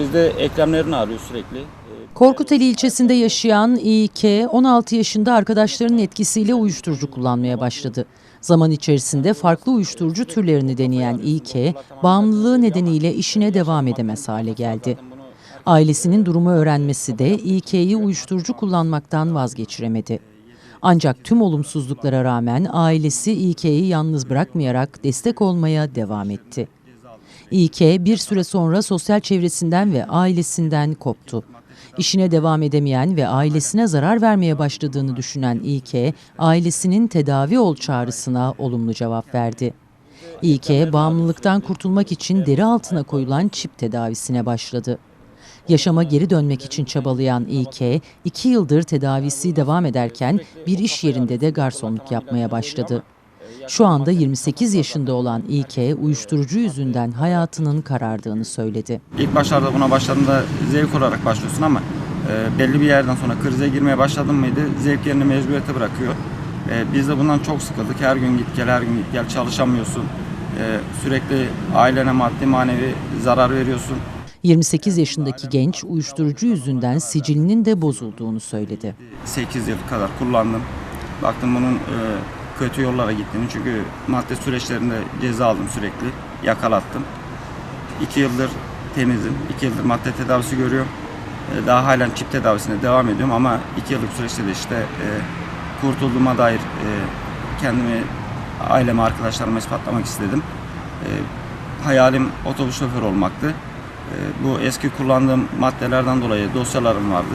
Krizde eklemlerini ağrıyor sürekli. E, Korkuteli ilçesinde yaşayan İK, 16 yaşında arkadaşlarının etkisiyle uyuşturucu kullanmaya başladı. Zaman içerisinde farklı uyuşturucu türlerini deneyen İK, bağımlılığı nedeniyle işine devam edemez hale geldi. Ailesinin durumu öğrenmesi de İK'yi uyuşturucu kullanmaktan vazgeçiremedi. Ancak tüm olumsuzluklara rağmen ailesi İK'yi yalnız bırakmayarak destek olmaya devam etti. İK bir süre sonra sosyal çevresinden ve ailesinden koptu. İşine devam edemeyen ve ailesine zarar vermeye başladığını düşünen İK, ailesinin tedavi ol çağrısına olumlu cevap verdi. İK, bağımlılıktan kurtulmak için deri altına koyulan çip tedavisine başladı. Yaşama geri dönmek için çabalayan İK, iki yıldır tedavisi devam ederken bir iş yerinde de garsonluk yapmaya başladı. Şu anda 28 yaşında olan İK, uyuşturucu yüzünden hayatının karardığını söyledi. İlk başlarda buna başladığında zevk olarak başlıyorsun ama e, belli bir yerden sonra krize girmeye başladın mıydı zevk yerini mecburiyete bırakıyor. E, biz de bundan çok sıkıldık. Her gün git gel, her gün git gel çalışamıyorsun. E, sürekli ailene maddi manevi zarar veriyorsun. 28 yaşındaki genç uyuşturucu yüzünden sicilinin de bozulduğunu söyledi. 8 yıl kadar kullandım. Baktım bunun e, kötü yollara gittiğini çünkü madde süreçlerinde ceza aldım sürekli. Yakalattım. 2 yıldır temizim. 2 yıldır madde tedavisi görüyorum. E, daha halen çip tedavisine devam ediyorum ama 2 yıllık süreçte de işte e, kurtulduğuma dair e, kendimi aileme, arkadaşlarıma ispatlamak istedim. Hayalim otobüs şoförü olmaktı. Bu eski kullandığım maddelerden dolayı dosyalarım vardı.